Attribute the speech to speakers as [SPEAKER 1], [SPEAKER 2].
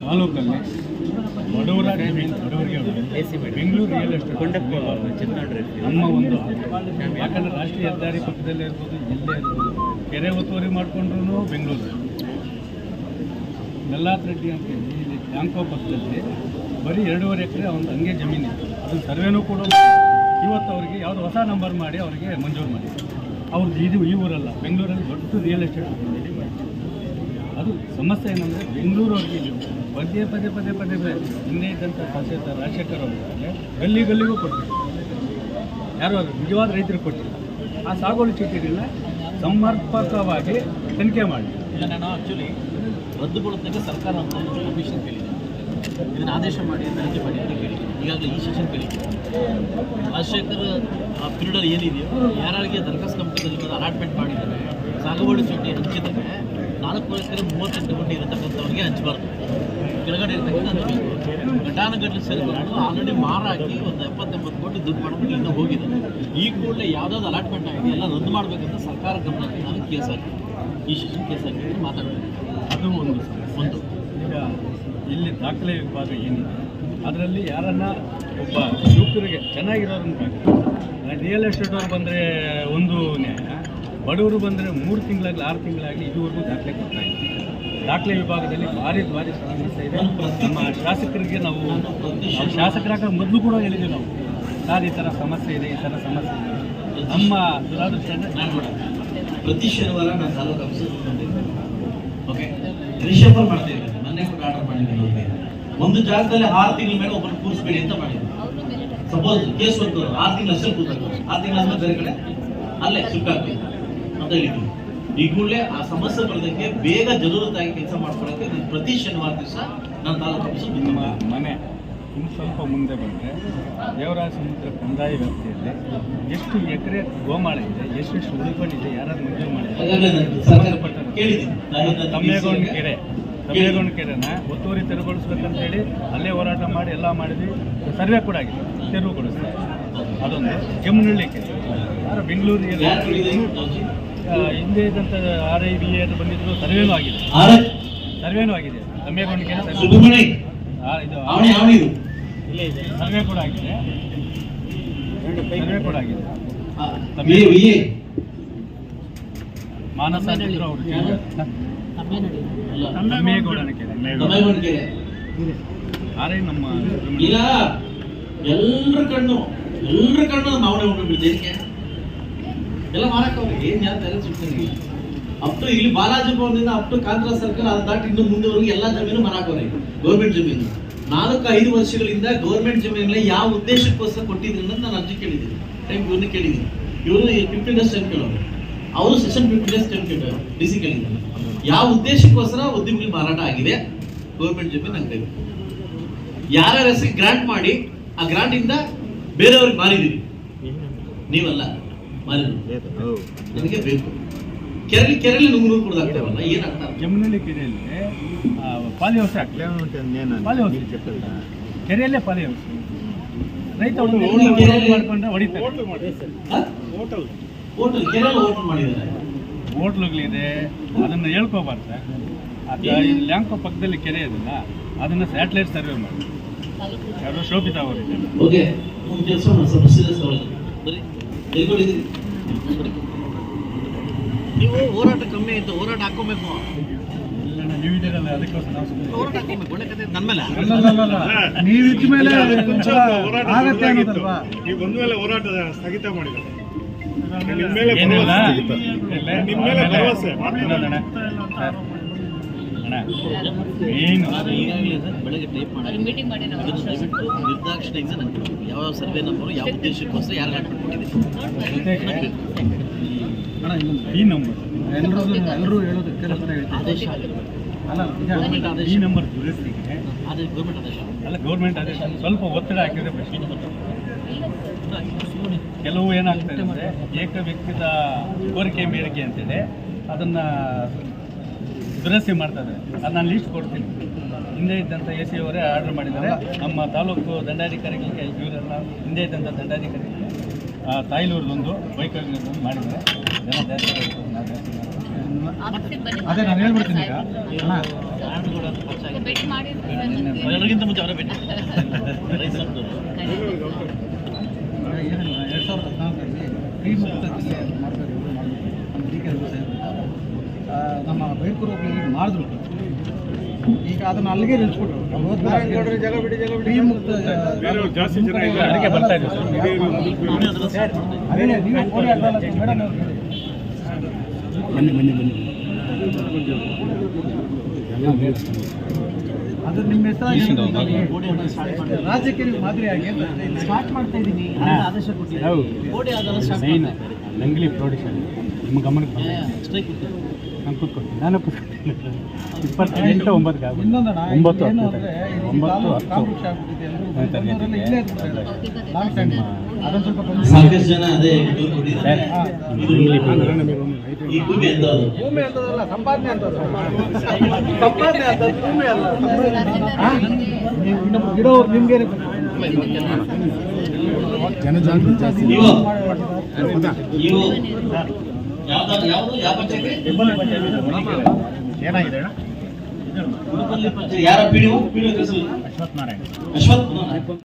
[SPEAKER 1] ತಾಲೂಕಲ್ಲಿ ಬಡವರ ಬಡವರಿಗೆ ಬೆಂಗಳೂರು ರಿಯಲ್ ಎಸ್ಟೇಟ್ ನಮ್ಮ ಒಂದು ಯಾಕಂದ್ರೆ ರಾಷ್ಟ್ರೀಯ ಹೆದ್ದಾರಿ ಪಕ್ಕದಲ್ಲೇ ಇರ್ಬೋದು ಜಿಲ್ಲೆ ಇರ್ಬೋದು ಕೆರೆ ಒತ್ತುವರಿ ಮಾಡಿಕೊಂಡ್ರು ಬೆಂಗಳೂರು. ಗಲ್ಲಾತ್ ರೆಡ್ಡಿ ಅಂತ ಹೇಳಿ ಇಲ್ಲಿ ಟ್ಯಾಂಕೋ ಪಕ್ಕದಲ್ಲಿ ಬರೀ ಎರಡೂವರೆ ಎಕರೆ ಒಂದು ಹಂಗೆ ಜಮೀನಿತ್ತು ಅದನ್ನು ಸರ್ವೇನೂ ಕೂಡ ಇವತ್ತು ಅವರಿಗೆ ಯಾವುದು ಹೊಸ ನಂಬರ್ ಮಾಡಿ ಅವರಿಗೆ ಮಂಜೂರು ಮಾಡಿ. ಅವ್ರದ್ದು ಇದು ಈ ಊರಲ್ಲ ಬೆಂಗಳೂರಲ್ಲಿ ದೊಡ್ಡ ರಿಯಲ್ ಎಸ್ಟೇಟ್ ಅದು ಸಮಸ್ಯೆ ಏನಂದರೆ ಬೆಂಗಳೂರವ್ರಿಗೆ ಇದು ಪದೇ ಪದೇ ಪದೇ ಪದೇ ಪದೇ ಹಿಂದೆ ಇದ್ದಂಥ ಶಾಸಕ ರಾಜಶೇಖರ್ ಅವರು ಗಲ್ಲಿ ಗಲ್ಲಿಗೂ ಕೊಟ್ಟಿಲ್ಲ ಯಾರು ಅದು? ನಿಜವಾದ ರೈತರಿಗೆ ಕೊಟ್ಟಿಲ್ಲ. ಆ ಸಾಗುವಳಿ ಚೀಟಿಗಳನ್ನ ಸಮರ್ಪಕವಾಗಿ ತನಿಖೆ ಮಾಡಿ.
[SPEAKER 2] ನಾನು ಆ್ಯಕ್ಚುಲಿ ರದ್ದುಗೊಳಿಸಿದಾಗ ಸರ್ಕಾರ ಅಂತ ಒಂದು ಕಮಿಷನ್ ಕೇಳಿದೆ. ಇದನ್ನು ಆದೇಶ ಮಾಡಿ ತನಿಖೆ ಮಾಡಿ ಅಂತ ಕೇಳಿ ಈಗಾಗಲೇ ಈ ಸೆಷನ್ ಕೇಳಿದೆ ರಾಜಶೇಖರ್, ಆ ಪೀರಿಯಡಲ್ಲಿ ಏನಿದೆಯೋ ಯಾರಿಗೆ ದರ್ಖಾಸ್ತು ಕಂಪನಿಯಲ್ಲಿ ಬಂದು ಅಲಾಟ್ಮೆಂಟ್ ಮಾಡಿದ್ದಾರೆ, ಸಾಗುವಳಿ ಚೀಟಿ ಹಂಚಿದರೆ ನಾಲ್ಕು ಎಕರೆ ಮೂವತ್ತೆಂಟು ಗಂಟೆ ಇರತಕ್ಕಂಥವ್ರಿಗೆ ಹಂಚಬಾರ್ದು. ಕೆಳಗಡೆ ಇರ್ತಕ್ಕಂಥ ಘಟಾನುಘಟ್ಲೆ ಸೇರಿಕೊಂಡು ಆಲ್ರೆಡಿ ಮಾರಾಕಿ ಒಂದು ಎಪ್ಪತ್ತೆಂಬತ್ತು ಕೋಟಿ ದುಡ್ಡು ಮಾಡ್ಕೊಂಡು ಇನ್ನೂ ಹೋಗಿದೆ. ಈ ಕೂಡಲೇ ಯಾವುದಾದ್ರು ಅಲಾಟ್ಮೆಂಟ್ ಆಗಿದೆ ಎಲ್ಲ ರದ್ದು ಮಾಡಬೇಕಂತ ಸರ್ಕಾರ ಗಮನಕ್ಕೆ ನಾನು ಕೇಸ್ ಹಾಕಿ ಈ ಶಿಕ್ಷಣ ಕೇಸ್ ಹಾಕಿ ಮಾತಾಡ್ತೀನಿ
[SPEAKER 1] ಅದು ಒಂದು
[SPEAKER 2] ಒಂದು.
[SPEAKER 1] ಈಗ ಇಲ್ಲಿ ದಾಖಲೆ ವಿಭಾಗ ಏನಿದೆ? ಅದರಲ್ಲಿ ಯಾರನ್ನ ಒಬ್ಬ ಯುವಕರಿಗೆ ಚೆನ್ನಾಗಿರೋದನ್ನು ರಿಯಲ್ ಎಸ್ಟೇಟ್ ಅವ್ರು ಬಂದರೆ ಒಂದು ನ್ಯಾಯ. ಬಡವರು ಬಂದರೆ ಮೂರು ತಿಂಗಳಾಗಲಿ, ಆರು ತಿಂಗಳಾಗಲಿ ಇದುವರೆಗೂ ದಾಖಲೆ ಕೊಡ್ತಾ ಇದ್ದೀವಿ ದಾಖಲೆ ವಿಭಾಗದಲ್ಲಿ ಭಾರಿ ಭಾರಿ ಸಮಸ್ಯೆ ಇದೆ. ನಮ್ಮ ಶಾಸಕರಿಗೆ ನಾವು ನಾವು ಶಾಸಕರಾಗ ಮೊದಲು ಕೂಡ ಹೇಳಿದ್ದೀವಿ ನಾವು. ಸರ್, ಈ ಥರ ಸಮಸ್ಯೆ ಇದೆ, ಈ ಥರ ಸಮಸ್ಯೆ ಇದೆ. ನಮ್ಮ ದುರಾದೃಷ್ಟ
[SPEAKER 2] ಪ್ರತಿ ಶನಿವಾರ ನಾನು ತಾಲೂಕು ಆಫೀಸರ್ ಓಕೆ ರಿಷಫರ್ ಮಾಡ್ತಾ ಇದ್ದೀನಿ ಮೊನ್ನೆ ಕೂಡ ಆರ್ಡರ್ ಮಾಡಿದ್ದೀನಿ ಒಂದು ಜಾಗದಲ್ಲಿ ಆರು ತಿಂಗಳ ಮೇಲೆ ಒಬ್ಬರು ಕೂರಿಸ್ಬೇಡಿ ಅಂತ ಮಾಡಿದ್ರು ಸಪೋಸ್ ಕೇಸ್ ವರ್ಕ್ ಆರು ತಿಂಗಳು ಅಷ್ಟೇ ಕೂತಾರೆ ಆರು ತಿಂಗಳ ಬೇರೆ ಕಡೆ? ಅಲ್ಲೇ ಹಾಕ್ಬೇಕು. ಅಂತ ಹೇಳಿದ್ರು. ಈ ಕೂಡಲೇ ಆ ಸಮಸ್ಯೆ ಬರೋದಕ್ಕೆ ಬೇಗ ಜರೂರತ್ತಾಗಿ ಕೆಲಸ ಮಾಡ್ಕೊಳ್ಳೋಕೆ ನಾನು ಪ್ರತಿ ಶನಿವಾರ ದಿವಸ ನಾನು ತಾಲೂಕು ಆಫೀಸ್
[SPEAKER 1] ನಿಮ್ಮ ಮನೆ ಇನ್ನು ಸ್ವಲ್ಪ ಮುಂದೆ ಬಂದರೆ ದೇವರಾಜ ಸಮುದ್ರ ಕಂದಾಯ ವ್ಯಾಪ್ತಿಯಲ್ಲಿ ಎಷ್ಟು ಎಕರೆ ಗೋಮಾಳ ಇದೆ ಎಷ್ಟು ಎಷ್ಟು ದೃಢಿದೆ ಮಂಜೂರು
[SPEAKER 2] ಹಾಗಾದ್ರೆ
[SPEAKER 1] ಮಾಡಿದ್ದಾರೆ ತಮ್ಮೇಗೌಡ ಕೆರೆ ತಮ್ಮೇಗೌಡ ಕೆರೆನ ಒತ್ತುವರಿ ತೆರವುಗೊಳಿಸ್ಬೇಕಂತೇಳಿ ಅಲ್ಲೇ ಹೋರಾಟ ಮಾಡಿ ಎಲ್ಲ ಮಾಡಿದ್ವಿ. ಸರ್ವೆ ಕೂಡ ಆಗಿದೆ ತೆರವುಗೊಳಿಸ್ತಾರೆ. ಅದೊಂದು ಕೆಮ್ಮನಹಳ್ಳಿ ಕೆರೆ. ಆ, ಹಿಂದೆ ಇದ್ದಂಥ ಆರ್ ಐ ಬಿ ಎ ಬಂದಿದ್ರು ಸರ್ವೇನೂ ಆಗಿದೆ.
[SPEAKER 2] ಆರೆ?
[SPEAKER 1] ಸರ್ವೇನೂ ಆಗಿದೆ. ಕಮ್ಮಿಗೊಂಡಿಗೆ ಇದು ಸರ್ವೆ ಕೂಡ ಆಗಿದೆ. ಸರ್ವೆ ಕೂಡ ಆಗಿದೆ. ಮಾನಸ ಅವರು. ಆರೇ ನಮ್ಮ
[SPEAKER 2] ಕಣ್ಣು ಎಲ್ಲರ ಕಣ್ಣು ಹೋಗ್ಬಿಡ್ತು ಏನಕ್ಕೆ ಎಲ್ಲ ಮಾರಕ್ಕೆ ಏನು ತಲೆ ಸುಡ್ತೀನಿ ಅಪ್ ಟು ಇಲ್ಲಿ ಬಾಲಾಜಿ ಭವನದಿಂದ ಅಪ್ ಟು ಕಾಂಗ್ರೆಸ್ ಸರ್ಕಲ್ ಅದು ದಾಟಿ ಇನ್ನು ಮುಂದೆವರೆಗೂ ಎಲ್ಲ ಜಮೀನು ಮಾರಾಕವ್ರೆ ಗೌರ್ಮೆಂಟ್ ಜಮೀನು. ನಾಲ್ಕು ಐದು ವರ್ಷಗಳಿಂದ ಗೌರ್ಮೆಂಟ್ ಜಮೀನಲ್ಲಿ ಯಾವ ಉದ್ದೇಶಕ್ಕೋಸ್ಕರ ಕೊಟ್ಟಿದ್ರು ಅನ್ನೋದು ನಾನು ಅರ್ಜಿ ಕೇಳಿದ್ದೀನಿ. ಟೈಮ್ ಇವ್ರನ್ನ ಕೇಳಿದ್ದೀನಿ. ಇವರು ಫಿಫ್ಟಿ ಡೇಸ್ ಟೈಮ್ ಕೇಳೋರು. ಅವರು ಸೆಷನ್ ಫಿಫ್ಟಿ ಡೇಸ್ ಟೈಮ್ ಕೇಳೋರು ಡಿ ಸಿ ಕೇಳಿದ್ದಾರೆ. ಯಾವ ಉದ್ದೇಶಕ್ಕೋಸ್ಕರ ಉದ್ಯಮಿಗಳು ಮಾರಾಟ ಆಗಿದೆ? ಗೌರ್ಮೆಂಟ್ ಜಮೀನು ನಂಗೆ ಯಾರ್ಯಾರ ಹೆಸರಿಗೆ ಗ್ರಾಂಟ್ ಮಾಡಿ, ಆ ಗ್ರಾಂಟ್ ಇಂದ ಬೇರೆಯವ್ರಿಗೆ ಮಾರಿದ್ದೀವಿ ನೀವಲ್ಲ. ನನಗೆ ಬೇಕು. ಕೆರಳಿ ಕೆರಳಿ ನುಂಗು ನೂರು ಕುಡ್ದಾಗ್ತೇವಲ್ಲ ಏನ್ ಅರ್ಥ
[SPEAKER 1] ಜಮುನಳ್ಳಿ ಕೆರೆಯಲ್ಲಿ ಪಾಲಿ ಹೌಸ್ ಪಾಲಿ ಹೌಸ್ ಕೆರೆಯಲ್ಲೇ ಪಾಲಿ ಹೌಸ್ ರೈತ ಮಾಡ್ಕೊಂಡ್ರೆ ಹೊಡಿತಾರೆ.
[SPEAKER 2] ಹೋಟೆಲ್. ಕೆರೆಯಲ್ಲಿ ಹೋಟೆಲ್ ಮಾಡಿದ್ದಾರೆ.
[SPEAKER 1] ಹೋಟ್ಲುಗಳಿದೆ ಅದನ್ನು ಹೇಳ್ಕೋಬಾರ್ದು. ಲ್ಯಾಂಕೋ ಪಕ್ಕದಲ್ಲಿ ಕೆರೆ ಇದೆಯಲ್ಲ ಅದನ್ನು ಸ್ಯಾಟಲೈಟ್ ಸರ್ವೆ ಮಾಡಿ ಯಾರು ಶೋಭಿತ ಅವರಿದೆ
[SPEAKER 2] ಓಕೆ ಒಂದು ಕೆಲಸ ಮಾಡಿ ಬರೀ. ನೀವು ಹೋರಾಟ ಕಮ್ಮಿ ಆಯ್ತು ಹೋರಾಟ ಹಾಕೋಬೇಕು
[SPEAKER 1] ಅದಕ್ಕೋಸ್ಕರ
[SPEAKER 2] ಹೋರಾಟ ಹಾಕೋಬೇಕು ಒಳ್ಳೆ ಕತೆ ನನ್ನ ಮೇಲೆ?
[SPEAKER 1] ನೀವು ಇದ್ದ ಮೇಲೆ
[SPEAKER 3] ಹೋರಾಟ
[SPEAKER 1] ಆಗತ್ತೆ ಅನ್ನೋದಲ್ವಾ?
[SPEAKER 3] ನೀವು ಬಂದ ಮೇಲೆ ಹೋರಾಟ ಸ್ಥಗಿತ ಮಾಡಿದ್ದಾರೆ ನಿಮ್ಮ ಮೇಲೆ. ಭರವಸೆ. ನಿಮ್ಮ ಮೇಲೆ ಭರವಸೆ.
[SPEAKER 2] ಬೆಳಗ್ಗೆ ಟೈಪ್ ಮಾಡಿ. ಇದನ್ನು ನನಗೆ ಯಾವ ಯಾವ ಸರ್ವೆ ನಂಬರು ಯಾವ ಉದ್ದೇಶಕ್ಕೋಸ್ಕರ ಯಾರು
[SPEAKER 1] ಅಣ್ಣ ಈ ನಂಬರ್ ಎಲ್ಲರೂ ಎಲ್ಲರೂ ಹೇಳೋದು ಕೆಲಸ ಹೇಳ್ತಾರೆ
[SPEAKER 2] ಆದೇಶ
[SPEAKER 1] ಅಲ್ಲ. ಈ ನಂಬರ್ ದುರಸ್ತಿಗೆ
[SPEAKER 2] ಆದರೆ ಗೌರ್ಮೆಂಟ್ ಆದೇಶ.
[SPEAKER 1] ಅಲ್ಲ ಗೌರ್ಮೆಂಟ್ ಆದೇಶ. ಸ್ವಲ್ಪ ಒತ್ತಡ ಹಾಕಿದ್ರೆ ಬೆಸ್ಟ್ ಕೆಲವು ಏನಾಗ್ತದೆ ಅಂದರೆ ಏಕ ವ್ಯಕ್ತಿದ ಕೋರಿಕೆ ಮೇರೆಗೆ ಅಂತೇಳಿ ಅದನ್ನು ದುರಸ್ತಿ ಮಾಡ್ತಾರೆ. ಅದು ನಾನು ಲೀಸ್ಟ್ ಕೊಡ್ತೀನಿ. ಹಿಂದೆ ಇದ್ದಂಥ ಎ ಸಿ ಅವರೇ ಆರ್ಡರ್ ಮಾಡಿದ್ದಾರೆ. ನಮ್ಮ ತಾಲೂಕು ದಂಡಾಧಿಕಾರಿಗಳಿಗೆ ಇವರೆಲ್ಲ ಹಿಂದೆ ಇದ್ದಂಥ ದಂಡಾಧಿಕಾರಿಗಳಿಗೆ ಆ, ತಾಯ್ಲೂರ್ದೊಂದು ಬೈಕಲ್ಲಿ ಮಾಡಿದ್ದಾರೆ. ಜನ ಜಾಸ್ತಿ ಅದೇ ನಾನು ಹೇಳ್ಬಿಡ್ತೀನಿ ಈಗ.
[SPEAKER 2] ಅಂತ? ಎಲ್ಲರಿಗಿಂತ ಮುಂಚೆ ಅವರೇ ಭೇಟಿ.
[SPEAKER 4] ಎರಡು ಸಾವಿರದ ಹದಿನಾಲ್ಕರಲ್ಲಿ ಫ್ರೀ ಮುಕ್ತ ಜಿಲ್ಲೆಯನ್ನು ಮಾಡ್ತಾರೆ ಇವರು ಮಾಡಿದ್ರು. ನಮ್ಮ ಡಿ ಕೆ ಆ, ನಮ್ಮ ಬೈಕರು ಹೋಗಿ ಮಾಡಿದ್ರು. ಈಗ ಅದನ್ನು ಅಲ್ಲಿಗೆ ನಿಲ್ಸ್ಬಿಟ್ರು.
[SPEAKER 1] ಬನ್ನಿ ಬನ್ನಿ ಬನ್ನಿ.
[SPEAKER 4] ಅದು ನಿಮ್ಮ
[SPEAKER 2] ಹೆಸರು.
[SPEAKER 4] ರಾಜ್ಯಕ್ಕೆ ನೀವು ಮಾದರಿಯಾಗಿ ಅಂತ.
[SPEAKER 2] ಸ್ಟಾರ್ಟ್ ಮಾಡ್ತಾ ಇದ್ದೀನಿ. ಆದೇಶ ಕೊಟ್ಟಿದ್ದೀನಿ.
[SPEAKER 1] ನಂಗ್ಲಿ ಪ್ರೊಡಿಷನ್ ನಿಮ್ಮ ಗಮನಕ್ಕೆ ನಾನು ಕೂತ್ಕೊಳ್ತೀನಿ ನಾನು ಕೂತ್ಕೊಳ್ತೀನಿ ಇಪ್ಪತ್ತೆಂಟು ಒಂಬತ್ತು ಒಂಬತ್ತು ಹತ್ತು ಒಂಬತ್ತು ಹತ್ತು
[SPEAKER 2] ಸಾಕಷ್ಟು ಜನ ಅದೇ
[SPEAKER 4] ಸಂಪಾದನೆ ಸಂಪಾದನೆ ಅಂತ ಭೂಮಿ ಅಲ್ಲ. ನಿಮ್ಗೆ
[SPEAKER 1] ಜನಜಾಗೃತಿ ಜಾಸ್ತಿ.
[SPEAKER 2] ಯಾವ್ದಾದ್ರು ಯಾವುದು? ಯಾವ ಪಂಚಾಯತಿ?
[SPEAKER 1] ಏನಾಗಿದೆ
[SPEAKER 2] ಉಡುಪಲ್ಲಿ ಪಂಚಾಯತಿ. ಯಾರ ಪಿಡಿಒ ಪಿಡಿಒ ಹೆಸರು
[SPEAKER 1] ಅಶ್ವಥ್ ನಾರಾಯಣ.
[SPEAKER 2] ಅಶ್ವಥ್